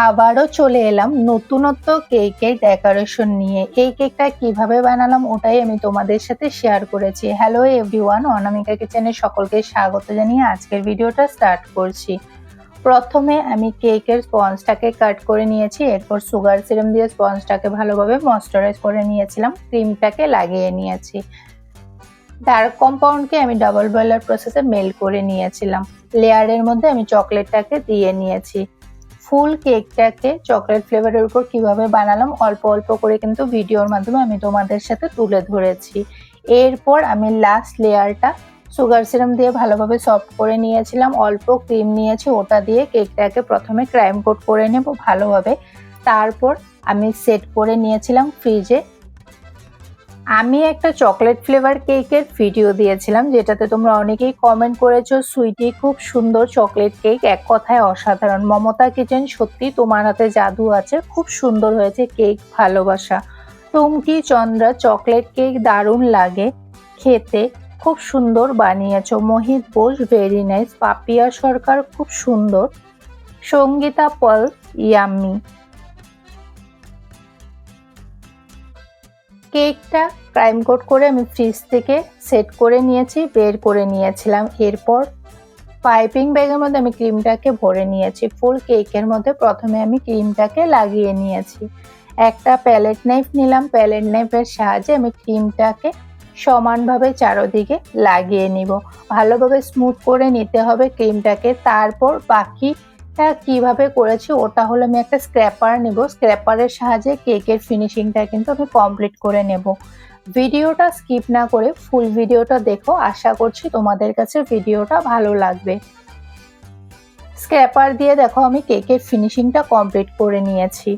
আবারও চলে এলাম নতুনত্ব কেকের ডেকোরেশন নিয়ে। এই কেকটা কীভাবে বানালাম ওটাই আমি তোমাদের সাথে শেয়ার করেছি। হ্যালো এভরিওয়ান অনামিকা কিচেনে সকলকে স্বাগত জানিয়ে আজকের ভিডিওটা স্টার্ট করছি। প্রথমে আমি কেকের স্পঞ্জটাকে কাট করে নিয়েছি, এরপর সুগার সিরাম দিয়ে স্পঞ্জটাকে ভালোভাবে ময়শ্চারাইজ করে নিয়েছিলাম ক্রিমটাকে লাগিয়ে নিয়েছি। ডার্ক কম্পাউন্ডকে আমি ডাবল বয়লার প্রসেসে মেল করে নিয়েছিলাম। লেয়ারের মধ্যে আমি চকলেটটাকে দিয়ে নিয়েছি। ফুল কেকটাকে চকলেট ফ্লেভারের উপর কীভাবে বানালাম, অল্প অল্প করে কিন্তু ভিডিওর মাধ্যমে আমি তোমাদের সাথে তুলে ধরেছি। এরপর আমি লাস্ট লেয়ারটা সুগার সিরাম দিয়ে ভালোভাবে সফট করে নিয়েছিলাম, অল্প ক্রিম নিয়েছি, ওটা দিয়ে কেকটাকে প্রথমে ক্রাইম কোট করে নেব ভালোভাবে। তারপর আমি সেট করে নিয়েছিলাম ফ্রিজে আমি একটা চকলেট ফ্লেভার কেকের ভিডিও দিয়েছিলাম, যেটাতে তোমরা অনেকেই কমেন্ট করেছ, সুইটি খুব সুন্দর চকলেট কেক এক কথায় অসাধারণ। মমতা কিচেন সত্যি তোমার হাতে জাদু আছে, খুব সুন্দর হয়েছে কেক ভালোবাসা। টুমকি চন্দ্রা চকলেট কেক দারুণ লাগে খেতে, খুব সুন্দর বানিয়েছো। মোহিত বোস ভেরি নাইস পাপিয়া সরকার খুব সুন্দর। সঙ্গীতা পল ইয়াম্মি কেকটা ক্রাইম কোট করে আমি ফ্রিজ থেকে সেট করে নিয়েছি, বের করে নিয়েছিলাম। এরপর পাইপিং ব্যাগের মধ্যে আমি ক্রিমটাকে ভরে নিয়েছি। ফুল কেকের মধ্যে প্রথমে আমি ক্রিমটাকে লাগিয়ে নিয়েছি। একটা প্যালেট নাইফ নিলাম। প্যালেট নাইফের সাহায্যে আমি ক্রিমটাকে সমানভাবে চারোদিকে লাগিয়ে নিব। ভালোভাবে স্মুথ করে নিতে হবে ক্রিমটাকে। তারপর বাকি টা কীভাবে করেছি ওটা হলো আমি একটা স্ক্র্যাপার নেব। স্ক্র্যাপারের সাহায্যে কেকের ফিনিশিংটা কিন্তু আমি কমপ্লিট করে নেব। ভিডিওটা স্কিপ না করে ফুল ভিডিওটা দেখো, আশা করছি তোমাদের কাছে ভিডিওটা ভালো লাগবে। স্ক্র্যাপার দিয়ে দেখো আমি কেকের ফিনিশিংটা কমপ্লিট করে নিয়েছি।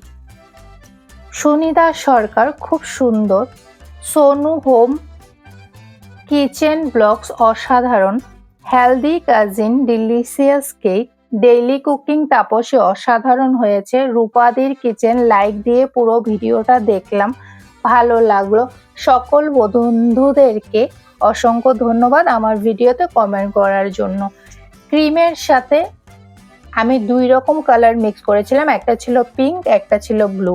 সুনিদা সরকার খুব সুন্দর। সোনু হোম, কিচেন ব্লগস অসাধারণ। Healthy cousin delicious cake daily cooking তাপসে অসাধারণ হয়েছে। রূপাদির কিচেন লাইক দিয়ে পুরো ভিডিওটা দেখলাম। ভালো লাগল। সকল বন্ধুদেরকে অসংখ্য ধন্যবাদ আমার ভিডিওতে কমেন্ট করার জন্য। ক্রিমের সাথে আমি দুই রকম কালার মিক্স করেছিলাম, একটা ছিল পিঙ্ক একটা ছিল ব্লু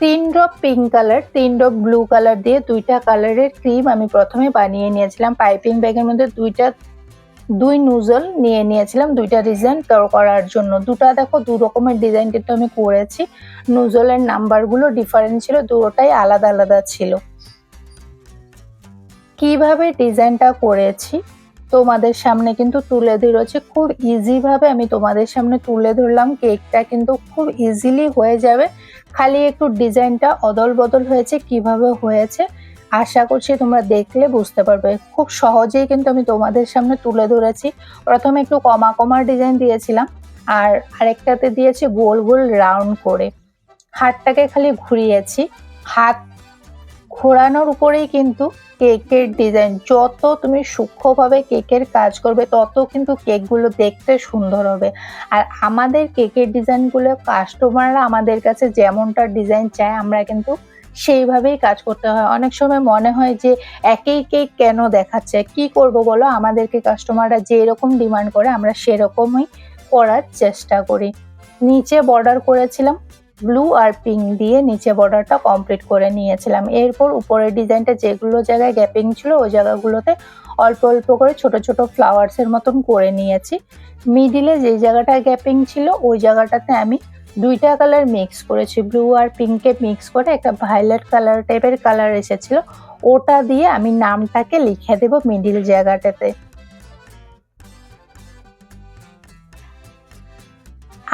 তিন ড্রপ পিঙ্ক কালার তিন ড্রপ ব্লু কালার দিয়ে দুইটা কালারের ক্রিম আমি প্রথমে বানিয়ে নিয়েছিলাম। পাইপিং ব্যাগের মধ্যে দুইটা দুই নুজল নিয়ে নিয়েছিলাম, দুইটা ডিজাইন করার জন্য। দুটা দেখো, দু রকমের ডিজাইন কিন্তু আমি করেছি। নুজলের নাম্বারগুলো ডিফারেন্ট ছিল দুটোটাই আলাদা আলাদা ছিল। কীভাবে ডিজাইনটা করেছি? তোমাদের সামনে কিন্তু তুলে ধরেছি। খুব ইজিভাবে আমি তোমাদের সামনে তুলে ধরলাম। কেকটা কিন্তু খুব ইজিলি হয়ে যাবে। খালি একটু ডিজাইনটা অদল বদল হয়েছে, কীভাবে হয়েছে আশা করছি তোমরা দেখলে বুঝতে পারবে। খুব সহজেই কিন্তু আমি তোমাদের সামনে তুলে ধরেছি। প্রথমে একটু কমা কমার ডিজাইন দিয়েছিলাম আর আরেকটাতে দিয়েছি গোল গোল রাউন্ড করে। হাতটাকে খালি ঘুরিয়েছি। হাত ঘোরানোর উপরেই কিন্তু কেকের ডিজাইন। যত তুমি সূক্ষ্মভাবে কেকের কাজ করবে, তত কিন্তু কেকগুলো দেখতে সুন্দর হবে। আর আমাদের কেকের ডিজাইনগুলো কাস্টমাররা আমাদের কাছে যেমনটা ডিজাইন চায়, আমরা কিন্তু সেইভাবেই কাজ করতে হয়। অনেক সময় মনে হয় যে একই কেন দেখাচ্ছে? কি করব বলো? আমাদেরকে কাস্টমাররা যেরকম ডিমান্ড করে, আমরা সেরকমই করার চেষ্টা করি। নিচে বর্ডার করেছিলাম ব্লু আর পিঙ্ক দিয়ে নিচে বর্ডারটা কমপ্লিট করে নিয়েছিলাম। এরপর উপরের ডিজাইনটা যেগুলো জায়গায় গ্যাপিং ছিল, ওই জায়গাগুলোতে অল্প অল্প করে ছোট ছোট ফ্লাওয়ার্সের মতন করে নিয়েছি। মিডিলে যে জায়গাটায় গ্যাপিং ছিল, ওই জায়গাটাতে আমি দুইটা কালার মিক্স করেছি। ব্লু আর পিঙ্কে মিক্স করে একটা ভায়োলেট কালার টাইপের কালার এসেছিল। ওটা দিয়ে আমি নামটাকে লিখে দেব মিডিল জায়গাটাতে।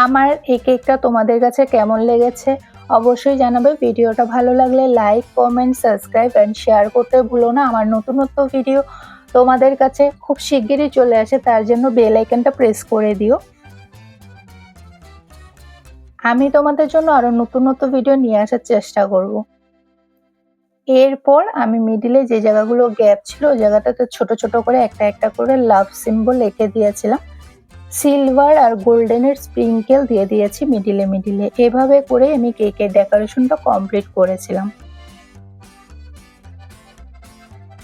আমার এই কেকটা তোমাদের কাছে কেমন লেগেছে অবশ্যই জানাবে। ভিডিওটা ভালো লাগলে like comment subscribe and share করতে ভুলো না। আমার নতুনত্ব ভিডিও তোমাদের কাছে খুব শিগগিরই চলে আসে, তার জন্য বেল আইকনটা প্রেস করে দিও। আমি তোমাদের জন্য আরও নতুন নতুন ভিডিও নিয়ে আসার চেষ্টা করব। এরপর আমি মিডিলে যে জায়গাগুলো গ্যাপ ছিল, ওই জায়গাটাতে ছোট ছোট করে একটা একটা করে লাভ সিম্বল এঁকে দিয়েছিলাম। সিলভার আর গোল্ডেনের স্প্রিঙ্কেল দিয়ে দিয়েছি মিডিলে মিডিলে এভাবে করে আমি কেকের ডেকোরেশনটা কমপ্লিট করেছিলাম।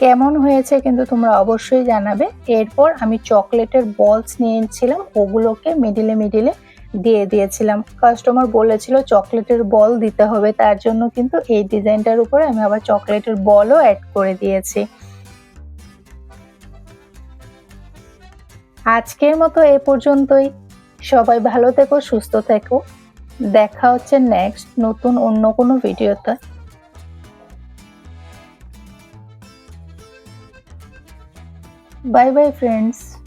কেমন হয়েছে কিন্তু তোমরা অবশ্যই জানাবে। এরপর আমি চকলেটের বলস নিয়েছিলাম ওগুলোকে মিডিলে মিডিলে দিয়ে দিয়েছিলাম। কাস্টমার বলেছিল চকলেটের বল দিতে হবে, তার জন্য কিন্তু এই ডিজাইনটার উপরে আমি আবার চকলেটের বলও অ্যাড করে দিয়েছি। আজকের মতো এ পর্যন্তই। সবাই ভালো থেকো, সুস্থ থেকো। দেখা হচ্ছে নেক্সট নতুন অন্য কোনো ভিডিওতে Bye bye friends.